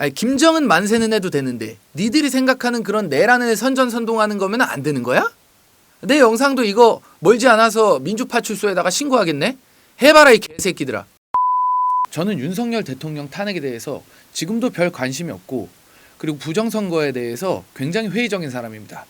아니, 김정은 만세는 해도 되는데 니들이 생각하는 그런 내란을 선전선동하는 거면 안 되는 거야? 내 영상도 이거 멀지 않아서 민주파출소에다가 신고하겠네? 해봐라 이 개새끼들아. 저는 윤석열 대통령 탄핵에 대해서 지금도 별 관심이 없고 그리고 부정선거에 대해서 굉장히 회의적인 사람입니다.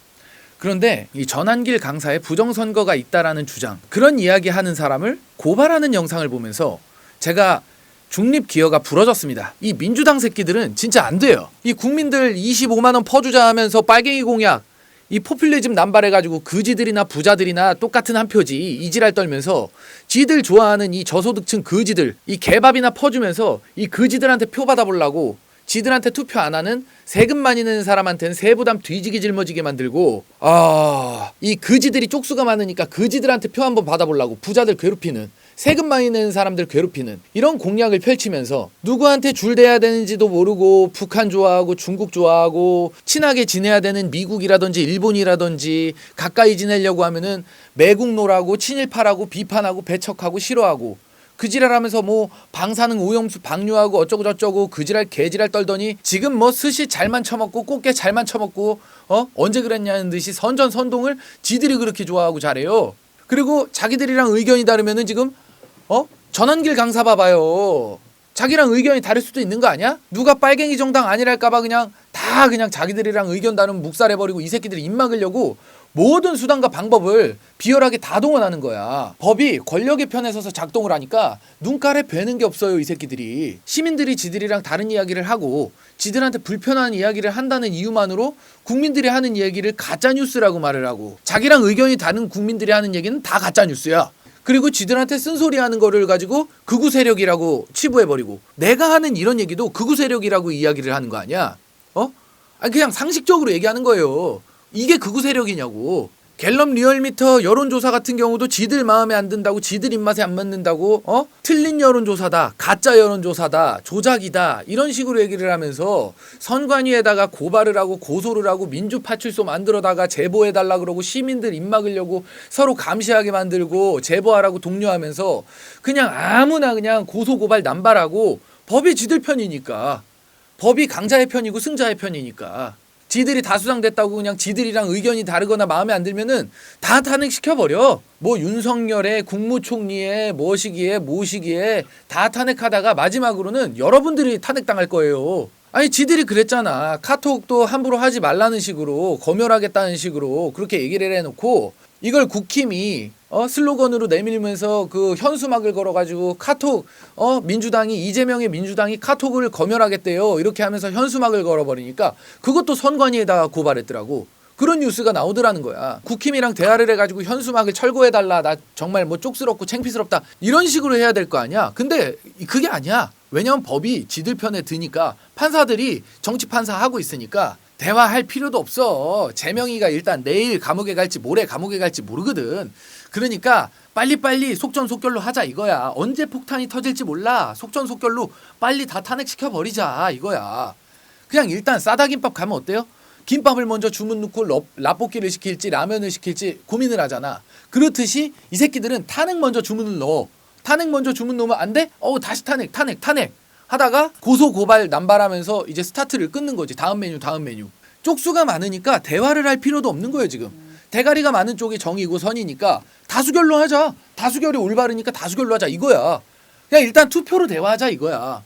그런데 이 전환길 강사의 부정선거가 있다라는 주장 그런 이야기하는 사람을 고발하는 영상을 보면서 제가 중립 기여가 부러졌습니다. 이 민주당 새끼들은 진짜 안 돼요. 이 국민들 25만 원 퍼주자 하면서 빨갱이 공약 이 포퓰리즘 남발해가지고 그지들이나 부자들이나 똑같은 한 표지 이지랄 떨면서 지들 좋아하는 이 저소득층 그지들 이 개밥이나 퍼주면서 이 그지들한테 표 받아보려고 지들한테 투표 안 하는 세금 많이 내는 사람한테는 세부담 뒤지게 짊어지게 만들고 아 이 그지들이 쪽수가 많으니까 그지들한테 표 한번 받아보려고 부자들 괴롭히는 세금 많이 내는 사람들 괴롭히는 이런 공약을 펼치면서 누구한테 줄대야 되는지도 모르고 북한 좋아하고 중국 좋아하고 친하게 지내야 되는 미국이라든지 일본이라든지 가까이 지내려고 하면은 매국노라고 친일파라고 비판하고 배척하고 싫어하고 그지랄하면서 뭐 방사능 오염수 방류하고 어쩌고 저쩌고 그지랄 개지랄 떨더니 지금 뭐 스시 잘만 처먹고 꽃게 잘만 처먹고 어 언제 그랬냐는 듯이 선전선동을 지들이 그렇게 좋아하고 잘해요. 그리고 자기들이랑 의견이 다르면은 지금 어 전환길 강사 봐봐요. 자기랑 의견이 다를 수도 있는 거 아니야? 누가 빨갱이 정당 아니랄까봐 그냥 다 그냥 자기들이랑 의견 다르면 묵살해버리고 이 새끼들이 입 막으려고 모든 수단과 방법을 비열하게 다 동원하는 거야. 법이 권력의 편에 서서 작동을 하니까 눈깔에 뵈는 게 없어요, 이 새끼들이. 시민들이 지들이랑 다른 이야기를 하고 지들한테 불편한 이야기를 한다는 이유만으로 국민들이 하는 얘기를 가짜 뉴스라고 말을 하고 자기랑 의견이 다른 국민들이 하는 얘기는 다 가짜 뉴스야. 그리고 지들한테 쓴소리 하는 거를 가지고 극우 세력이라고 치부해버리고 내가 하는 이런 얘기도 극우 세력이라고 이야기를 하는 거 아니야? 어? 아니 그냥 상식적으로 얘기하는 거예요. 이게 극우 세력이냐고. 갤럽 리얼미터 여론조사 같은 경우도 지들 마음에 안 든다고 지들 입맛에 안 맞는다고 어? 틀린 여론조사다 가짜 여론조사다 조작이다 이런 식으로 얘기를 하면서 선관위에다가 고발을 하고 고소를 하고 민주파출소 만들어다가 제보해 달라 그러고 시민들 입 막으려고 서로 감시하게 만들고 제보하라고 독려하면서 그냥 아무나 그냥 고소 고발 남발하고 법이 지들 편이니까 법이 강자의 편이고 승자의 편이니까 지들이 다수당 됐다고 그냥 지들이랑 의견이 다르거나 마음에 안 들면은 다 탄핵시켜 버려. 뭐 윤석열의 국무총리의 뭐시기에 뭐시기에 다 탄핵하다가 마지막으로는 여러분들이 탄핵당할 거예요. 아니 지들이 그랬잖아. 카톡도 함부로 하지 말라는 식으로 검열하겠다는 식으로 그렇게 얘기를 해놓고 이걸 국힘이 어 슬로건으로 내밀면서 그 현수막을 걸어가지고 카톡 어 민주당이 이재명의 민주당이 카톡을 검열하겠대요. 이렇게 하면서 현수막을 걸어버리니까 그것도 선관위에다가 고발했더라고. 그런 뉴스가 나오더라는 거야. 국힘이랑 대화를 해가지고 현수막을 철거해달라. 나 정말 뭐 쪽스럽고 창피스럽다. 이런 식으로 해야 될 거 아니야? 근데 그게 아니야. 왜냐면 법이 지들 편에 드니까 판사들이 정치 판사 하고 있으니까 대화할 필요도 없어. 재명이가 일단 내일 감옥에 갈지 모레 감옥에 갈지 모르거든. 그러니까 빨리빨리 속전속결로 하자 이거야. 언제 폭탄이 터질지 몰라. 속전속결로 빨리 다 탄핵시켜 버리자 이거야. 그냥 일단 싸다김밥 가면 어때요? 김밥을 먼저 주문 넣고 러, 라볶이를 시킬지 라면을 시킬지 고민을 하잖아. 그렇듯이 이 새끼들은 탄핵 먼저 주문을 넣어. 탄핵 먼저 주문 넣으면 안 돼? 어 다시 탄핵 탄핵 탄핵. 하다가 고소 고발 남발하면서 이제 스타트를 끊는 거지. 다음 메뉴 다음 메뉴. 쪽수가 많으니까 대화를 할 필요도 없는 거예요 지금. 대가리가 많은 쪽이 정이고 선이니까 다수결로 하자. 다수결이 올바르니까 다수결로 하자 이거야. 그냥 일단 투표로 대화하자 이거야.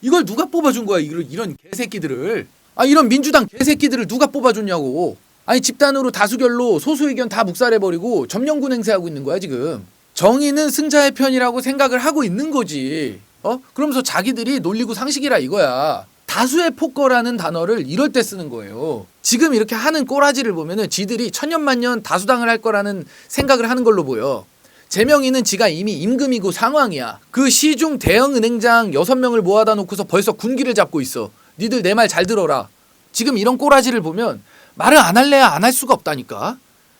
이걸 누가 뽑아준 거야 이런 이런 개새끼들을. 아 이런 민주당 개새끼들을 누가 뽑아줬냐고. 아니 집단으로 다수결로 소수 의견 다 묵살해버리고 점령군 행세하고 있는 거야 지금. 정의는 승자의 편이라고 생각을 하고 있는 거지. 어? 그러면서 자기들이 논리고 상식이라 이거야. 다수의 폭거라는 단어를 이럴 때 쓰는 거예요. 지금 이렇게 하는 꼬라지를 보면은 지들이 천년만년 다수당을 할 거라는 생각을 하는 걸로 보여. 재명이는 지가 이미 임금이고 상황이야. 그 시중 대형 은행장 여섯 명을 모아다 놓고서 벌써 군기를 잡고 있어. 니들 내 말 잘 들어라. 지금 이런 꼬라지를 보면 말을 안 할래야 안 할 수가 없다니까.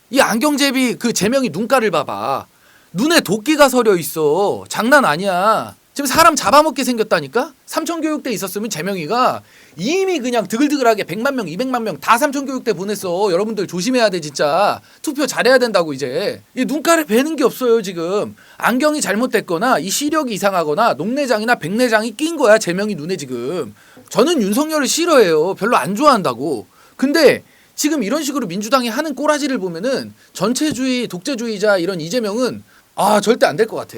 이 안경제비 그 재명이 눈가를 봐봐. 눈에 도끼가 서려 있어. 장난 아니야. 지금 사람 잡아먹게 생겼다니까? 삼천교육대 있었으면 재명이가 이미 그냥 드글드글하게 100만 명, 200만 명 다 삼천교육대 보냈어. 여러분들 조심해야 돼 진짜. 투표 잘해야 된다고 이제. 이 눈가를 베는 게 없어요 지금. 안경이 잘못됐거나 이 시력이 이상하거나 녹내장이나 백내장이 낀 거야 재명이 눈에 지금. 저는 윤석열을 싫어해요. 별로 안 좋아한다고. 근데 지금 이런 식으로 민주당이 하는 꼬라지를 보면은 전체주의, 독재주의자 이런 이재명은 아 절대 안 될 것 같아.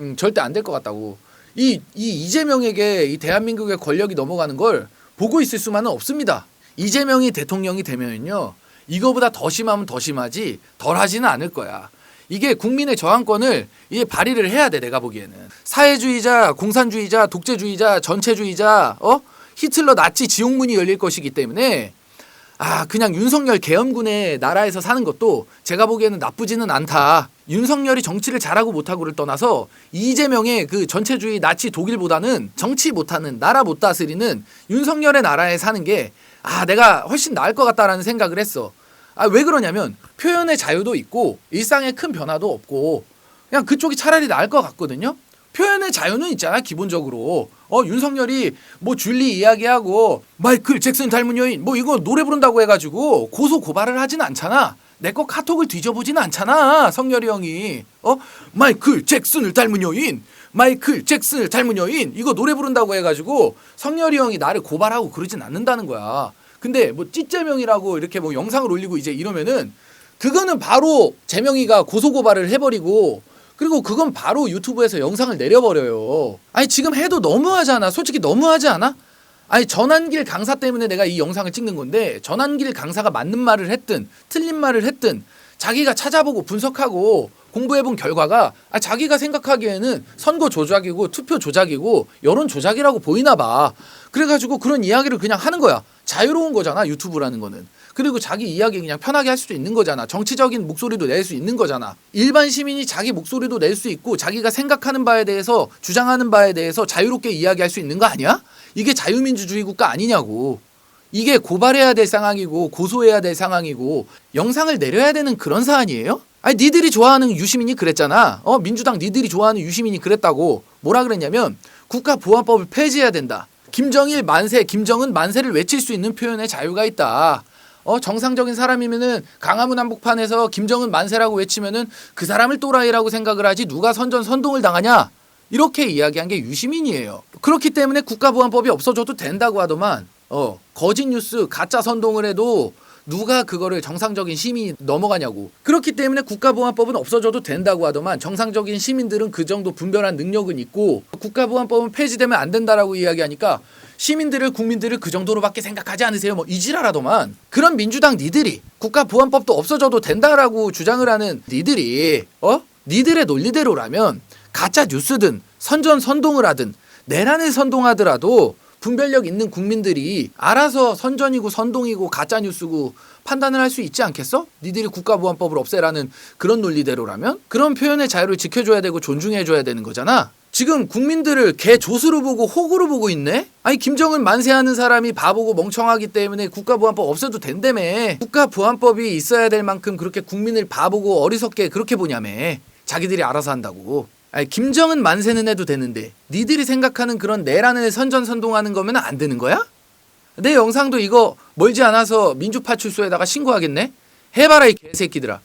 음, 절대 안 될 것 같다고. 이, 이 이재명에게 이 대한민국의 권력이 넘어가는 걸 보고 있을 수만은 없습니다. 이재명이 대통령이 되면요. 이거보다 더 심하면 더 심하지 덜 하지는 않을 거야. 이게 국민의 저항권을 이게 발휘를 해야 돼 내가 보기에는 사회주의자, 공산주의자, 독재주의자, 전체주의자, 어 히틀러 나치 지옥문이 열릴 것이기 때문에 아 그냥 윤석열 계엄군의 나라에서 사는 것도 제가 보기에는 나쁘지는 않다. 윤석열이 정치를 잘하고 못하고를 떠나서 이재명의 그 전체주의 나치 독일보다는 정치 못하는 나라 못 다스리는 윤석열의 나라에 사는 게 아 내가 훨씬 나을 것 같다라는 생각을 했어. 아 왜 그러냐면 표현의 자유도 있고 일상에 큰 변화도 없고 그냥 그쪽이 차라리 나을 것 같거든요. 표현의 자유는 있잖아 기본적으로. 어 윤석열이 뭐 줄리 이야기하고 마이클 잭슨 닮은 여인 뭐 이거 노래 부른다고 해가지고 고소 고발을 하진 않잖아. 내 거 카톡을 뒤져보진 않잖아 성열이 형이. 어? 마이클 잭슨을 닮은 여인 마이클 잭슨을 닮은 여인 이거 노래 부른다고 해가지고 성열이 형이 나를 고발하고 그러진 않는다는 거야. 근데 뭐 찌제명이라고 이렇게 뭐 영상을 올리고 이제 이러면은 그거는 바로 제명이가 고소 고발을 해버리고 그리고 그건 바로 유튜브에서 영상을 내려버려요. 아니 지금 해도 너무하잖아. 솔직히 너무하지 않아? 아니 전환길 강사 때문에 내가 이 영상을 찍는 건데 전환길 강사가 맞는 말을 했든 틀린 말을 했든 자기가 찾아보고 분석하고 공부해본 결과가 아, 자기가 생각하기에는 선거 조작이고 투표 조작이고 여론 조작이라고 보이나 봐. 그래가지고 그런 이야기를 그냥 하는 거야. 자유로운 거잖아 유튜브라는 거는. 그리고 자기 이야기 그냥 편하게 할 수도 있는 거잖아. 정치적인 목소리도 낼 수 있는 거잖아. 일반 시민이 자기 목소리도 낼 수 있고 자기가 생각하는 바에 대해서 주장하는 바에 대해서 자유롭게 이야기할 수 있는 거 아니야? 이게 자유민주주의 국가 아니냐고. 이게 고발해야 될 상황이고 고소해야 될 상황이고 영상을 내려야 되는 그런 사안이에요? 아니 니들이 좋아하는 유시민이 그랬잖아. 어 민주당 니들이 좋아하는 유시민이 그랬다고 뭐라 그랬냐면 국가보안법을 폐지해야 된다. 김정일 만세, 김정은 만세를 외칠 수 있는 표현의 자유가 있다. 어 정상적인 사람이면은 강화문 한복판에서 김정은 만세라고 외치면은 그 사람을 또라이라고 생각을 하지 누가 선전 선동을 당하냐 이렇게 이야기한 게 유시민이에요. 그렇기 때문에 국가보안법이 없어져도 된다고 하더만 어 거짓 뉴스 가짜 선동을 해도 누가 그거를 정상적인 시민이 넘어가냐고. 그렇기 때문에 국가보안법은 없어져도 된다고 하더만 정상적인 시민들은 그 정도 분별한 능력은 있고 국가보안법은 폐지되면 안 된다라고 이야기하니까 시민들을 국민들을 그 정도로밖에 생각하지 않으세요? 뭐 이지랄하더만 그런 민주당 니들이 국가 보안법도 없어져도 된다라고 주장을 하는 니들이 어 니들의 논리대로라면 가짜 뉴스든 선전 선동을 하든 내란을 선동하더라도 분별력 있는 국민들이 알아서 선전이고 선동이고 가짜 뉴스고 판단을 할 수 있지 않겠어? 니들이 국가보안법을 없애라는 그런 논리대로라면 그런 표현의 자유를 지켜줘야 되고 존중해줘야 되는 거잖아. 지금 국민들을 개 조수로 보고 호구로 보고 있네? 아니 김정은 만세하는 사람이 바보고 멍청하기 때문에 국가보안법 없애도 된다며. 국가보안법이 있어야 될 만큼 그렇게 국민을 바보고 어리석게 그렇게 보냐며. 자기들이 알아서 한다고. 아니 김정은 만세는 해도 되는데 니들이 생각하는 그런 내란을 선전선동하는 거면 안 되는 거야? 내 영상도 이거 멀지 않아서 민주파출소에다가 신고하겠네? 해봐라 이 개새끼들아.